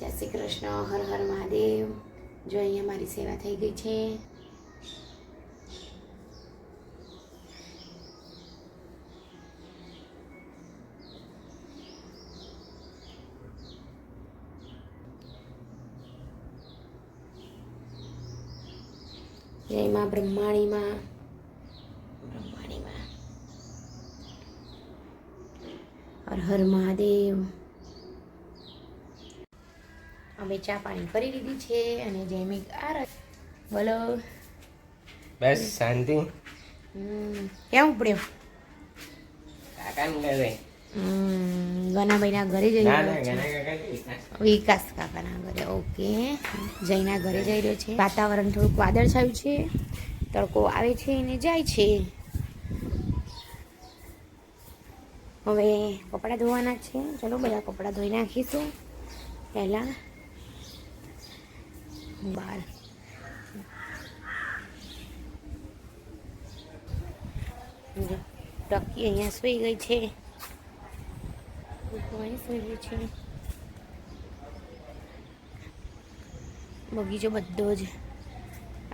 જય શ્રી કૃષ્ણ, હર હર મહાદેવ. જો અહીંયા મારી સેવા થઈ ગઈ છે. જય બ્રહ્માણીમાં. બ્રહ્માણીમાં. હર હર મહાદેવ. અમે ચા પાણી કરી લીધી છે અને જેમી આ બોલો. બસ શાંતિ. કેમ ઉપડ્યો? કાકાને ઘરે ગનાભાઈના ઘરે જઈ રહ્યો. વિકાસ કાકાના ઘરે ઓકે. જઈના ઘરે જઈ રહ્યો છે. વાતાવરણ થોડુંક વાદળછાયું છે. તડકો આવે છે અને જાય છે. હવે કપડાં ધોવાના છે. ચલો બધા કપડાં ધોઈ નાખીશું. પહેલાં બાર. ટકી અહીંયા સૂઈ ગઈ છે. સૂઈ ગઈ છે. બગીચો બધો જ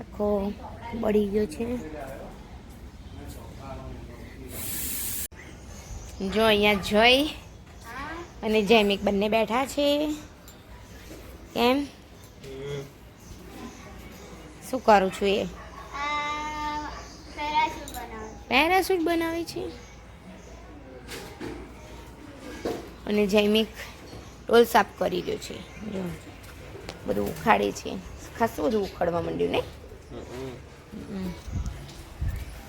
આખો બળી ગયો છે. જો અહીંયા જોઈ અને જૈમિક બંને બેઠા છે. કેમ? શું કરું છું એ? પેરાશૂટ બનાવે છે. અને જૈમિક ટોલ સાફ કરી રહ્યો છે. જો બધું ઉખાડે છે. ખાસું બધું ઉખાડવા માંડ્યું ને?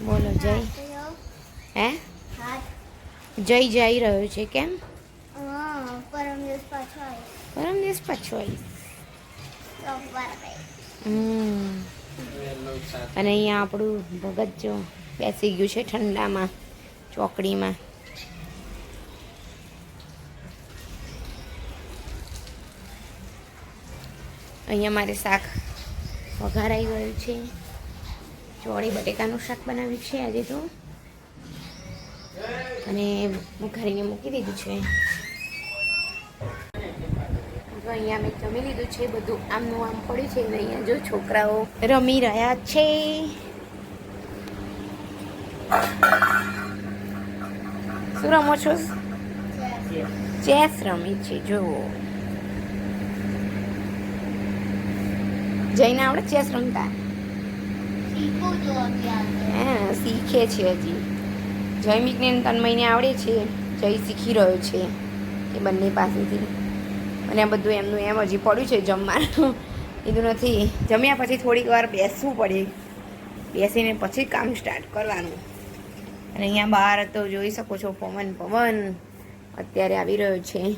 બોલો જય. હે? જય જઈ રહ્યો છે કેમ? પરમ દિવસ પાછો આવીશ. પરમ દિવસ પાછો આવી અને અહીંયા આપણું ભગત જો બેસી ગયું છે ઠંડામાં, ચોકડીમાં. અહીંયા મારે શાક વઘારાઈ ગયું છે. ચોળી બટેકાનું શાક બનાવ્યું છે આજે તો. અને વઘારીને મૂકી દીધું છે. અહીંયા મેં જમી લીધું છે, બધું આમનું આમ પડ્યું છે અહીંયા જો છોકરાઓ રમી રહ્યા છે. શું રમો છો? ચેસ રમી છે જો જઈને આવડે ચેસ રમતા. હા, શીખે છે હજી. જયમિકને ત્રણ તન્મયને આવડે છે, જય શીખી રહ્યો છે એ બંને પાસેથી. અને આ બધું એમનું એમ હજી પડ્યું છે જમવાનું. કીધું નથી. જમ્યા પછી થોડીક વાર બેસવું પડે. બેસીને પછી કામ સ્ટાર્ટ કરવાનું. અને અહીંયા બહાર તો જોઈ શકો છો પવન પવન. અત્યારે આવી રહ્યો છે.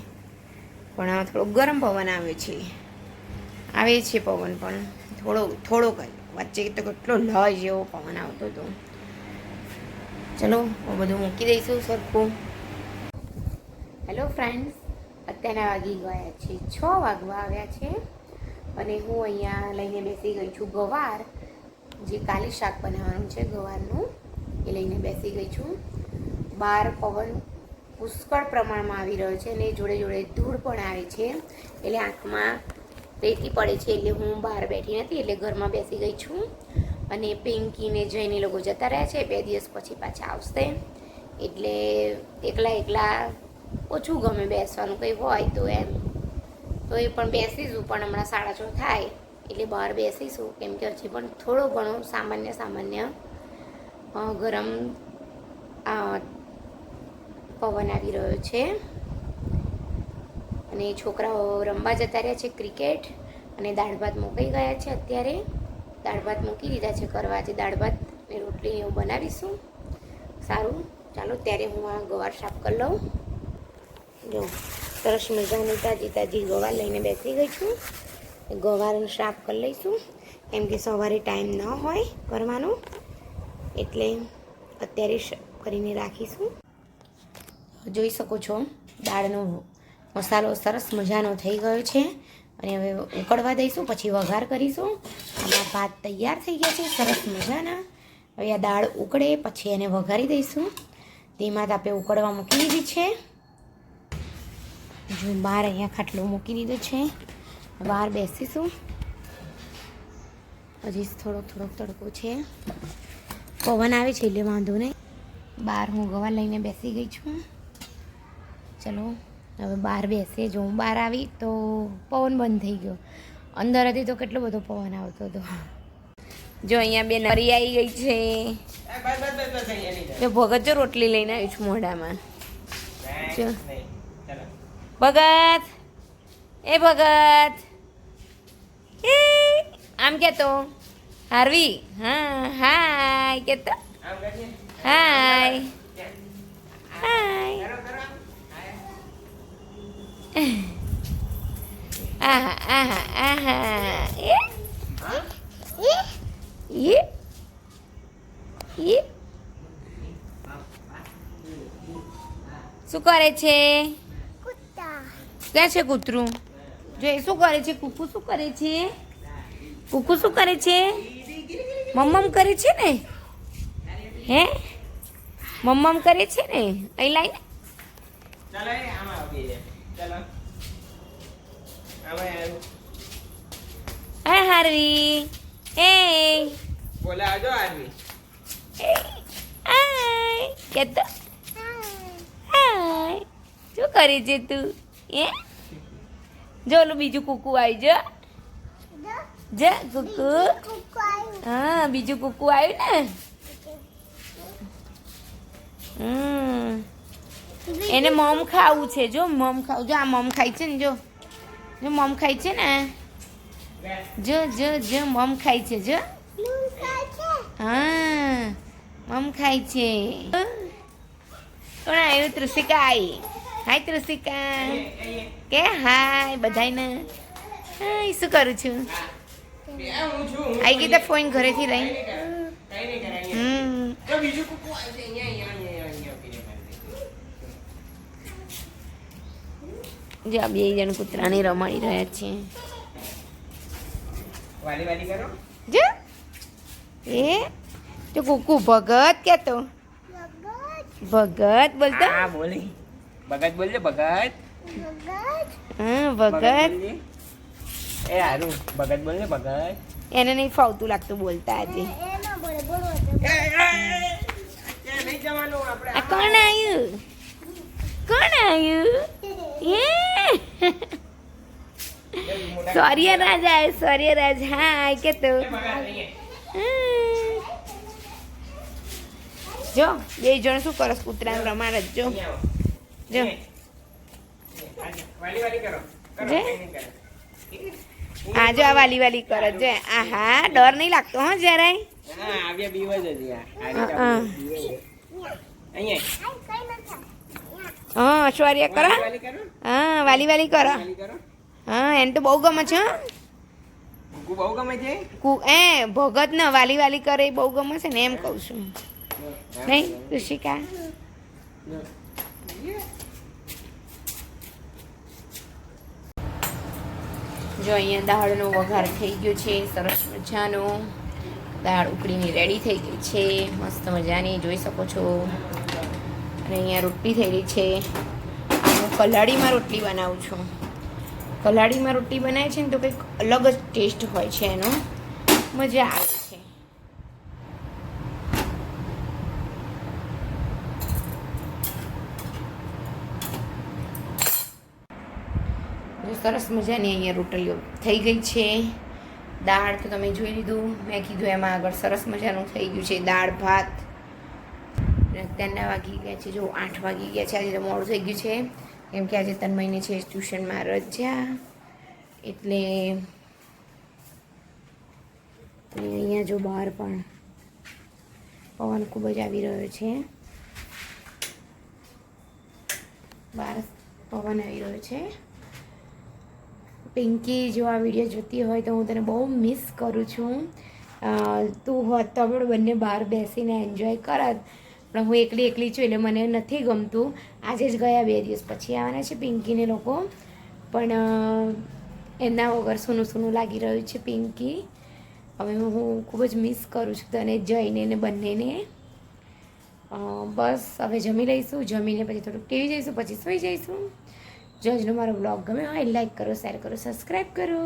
પણ આ થોડો ગરમ પવન આવે છે. આવે છે પવન પણ. થોડો, થોડોક વચ્ચે તો કેટલો લય જેવો પવન આવતો હતો. ચલો બધું મૂકી દઈશું સરખું. હેલો ફ્રેન્ડ્સ અત્યારના વાગી ગયા છે. છ વાગવા આવ્યા છે. અને હું અહીંયા લઈને બેસી ગઈ છું ગવાર. જે કાલે શાક બનાવવાનું છે ગવારનું, એ લઈને બેસી ગઈ છું. બહાર પવન પુષ્કળ પ્રમાણમાં આવી રહ્યો છે અને જોડે જોડે ધૂળ પણ આવે છે. એટલે આંખમાં રેતી પડે છે એટલે હું બહાર બેઠી નથી, એટલે ઘરમાં બેસી ગઈ છું. અને પિંકીને જઈને લોકો જતા રહ્યા છે. બે દિવસ પછી પાછા આવશે. એટલે એકલા એકલા ઓછું ગમે બેસવાનું, કંઈ હોય તો એમ. તો એ પણ બેસીશું પણ હમણાં સાડા છ થાય, એટલે બહાર બેસીશું. કેમ કે હજી પણ થોડો ઘણો સામાન્ય સામાન્ય ગરમ પવન આવી રહ્યો છે. અને છોકરાઓ રમવા જતા રહ્યા છે ક્રિકેટ, અને દાળ ભાત મૂકાઈ ગયા છે અત્યારે. દાળ ભાત મૂકી દીધા છે કરવા આજે દાળ ભાત ને રોટલી એવું બનાવીશું. સારું. ચાલો, ત્યારે હું આ ગવાર સાફ કરી લઉં. જો, સરસ મજાની તાજી તાજી ગવાર લઈને બેસી ગઈ છું. ગવારનું સાફ કરી લઈશું. કેમ કે સવારે ટાઈમ ન હોય કરવાનો, એટલે અત્યારે કરીને રાખીશું. જોઈ શકો છો, દાળનો મસાલો સરસ મજાનો થઈ ગયો છે. અને હવે ઉકળવા દઈશું, પછી વઘાર કરીશું. આમાં ભાત તૈયાર થઈ ગયા છે, સરસ મજાના. હવે આ દાળ ઉકળે, પછી એને વઘારી દઈશું. ધીમા તાપે ઉકળવા મૂકી દીધી છે. જો બહાર અહીંયા ખાટલો મૂકી દીધો છે. બહાર બેસીશું. હજી થોડોક થોડોક તડકો છે. પવન આવે છે એટલે વાંધો નહીં. બહાર હું ગવા લઈને બેસી ગઈ છું. ચલો હવે બહાર બેસીએ. જો હું બહાર આવી તો પવન બંધ થઈ ગયો. અંદર હતી તો કેટલો બધો પવન આવતો હતો. જો અહીંયા બે નરી આવી ગઈ છે. જો ભગત જો રોટલી લઈને આવી છું મોઢામાં. જો. ભગત. એ ભગત. એ આમ કેતો. હાર્વી. હા, હાય, કેતો. હાય. હાય. આહા આહા આહા. એ? એ. એ. શું કરે છે? ક્યાં છે કૂતરું? જો એ શું કરે છે? કુકુ શું કરે છે? કુકુ શું કરે છે? મમ્મમ કરે છે ને? હે? મમ્મમ કરે છે ને? અહીં લાઈને. આવ્યું. હા હારવી. એ આરવી. હાય કેતો. હાય શું કરે છે તું? એ જો ઓલું બીજું કુકુ આવી જો. જે, કુકુ. હા, બીજું કુકુ આવ્યું ને. એને મમ ખાવું છે, જો, મમ ખાવું. જો, આ મમ ખાય છે ને, જો. જો, મમ ખાય છે ને. જો જો જો, મમ ખાય છે, જો. હા, મમ ખાય છે. કોણ આવ્યું ત્રિષિકા આવી હાય તૃષિકા કે હાય બધાને હાય શું કરું છું? આવી ગઈ તો ફોન ઘરેથી અહીંયા. હમ. જો આ બે જણ કૂતરાને રમાડી રહ્યા છે. વાલી વાલી કરો. જો. એ તો કુકુ ભગત કેતો ભગત બોલતો? હા બોલી. ભગત બોલજે ભગત. ભગત. એ હારું. ભગત બોલજે ભગત. એને નહીં ફાવતું લાગતું બોલતા આજે. કોણ આવ્યું? કોણ આવ્યું? એ સૌર્યરાજ આવ્યો સૌર્યરાજ હા કેતો તો. જો બે જણ શું કરસ કૂતરાને રમાડ જ. જો. જો. આ વાલી વાલી કરો જે? આ જો આ વાલી વાલી કરે જો. આ હા ડર નહીં લાગતો હો જરાય. હા સૌર્ય કરો. હા વાલી વાલી કરો? હા એને તો બહુ ગમે છે બહુ ગમે છે? કુ એ ભગત ને વાલી વાલી કરે એ બહુ ગમે છે ને એમ કહું છું નહીં ઋષિકા? જો અહીંયા દાળનો વઘાર થઈ ગયો છે, સરસ મજાનો. દાળ ઉકળીને રેડી થઈ ગઈ છે, મસ્ત મજાની, જોઈ શકો છો. અને અહીંયા રોટલી થયેલી છે. હું કલાડીમાં રોટલી બનાવું છું. કલાડીમાં રોટલી બનાવે છે ને તો કંઈક અલગ જ ટેસ્ટ હોય છે એનો. મજા આવે છે જો સરસ મજાની અહીંયા રોટલીઓ થઈ ગઈ છે. દાળ તો તમે જોઈ લીધું. મેં કીધું એમાં આગળ સરસ મજાનું થઈ ગયું છે દાળ, ભાત. અત્યારના વાગી ગયા છે. જો આઠ વાગી ગયા છે. આજે તો મોડું થઈ ગયું છે. કેમ કે આજે ત્રણ મહિને છે ટ્યુશનમાં રજા. એટલે અહીંયા જો બહાર પણ પવન ખૂબ જ આવી રહ્યો છે. બહાર પવન આવી રહ્યો છે. પિંકી જો આ વીડિયો જોતી હોય તો હું તને બહુ મિસ કરું છું. તું હોત તો આપણે બંને બહાર બેસીને એન્જોય કરત. પણ હું એકલી એકલી છું એટલે મને નથી ગમતું. આજે જ ગયા બે દિવસ પછી આવવાના છે પિંકીને લોકો. પણ એના વગર સૂનું સૂનું લાગી રહ્યું છે પિંકી. હવે હું ખૂબ જ મિસ કરું છું તને જઈને ને બંનેને. બસ, હવે જમી લઈશું. જમીને પછી થોડુંક ટીવી જઈશું, પછી સુઈ જઈશું. જો આજનો મારો બ્લોગ ગમે હોય લાઈક કરો શેર કરો સબસ્ક્રાઈબ કરો.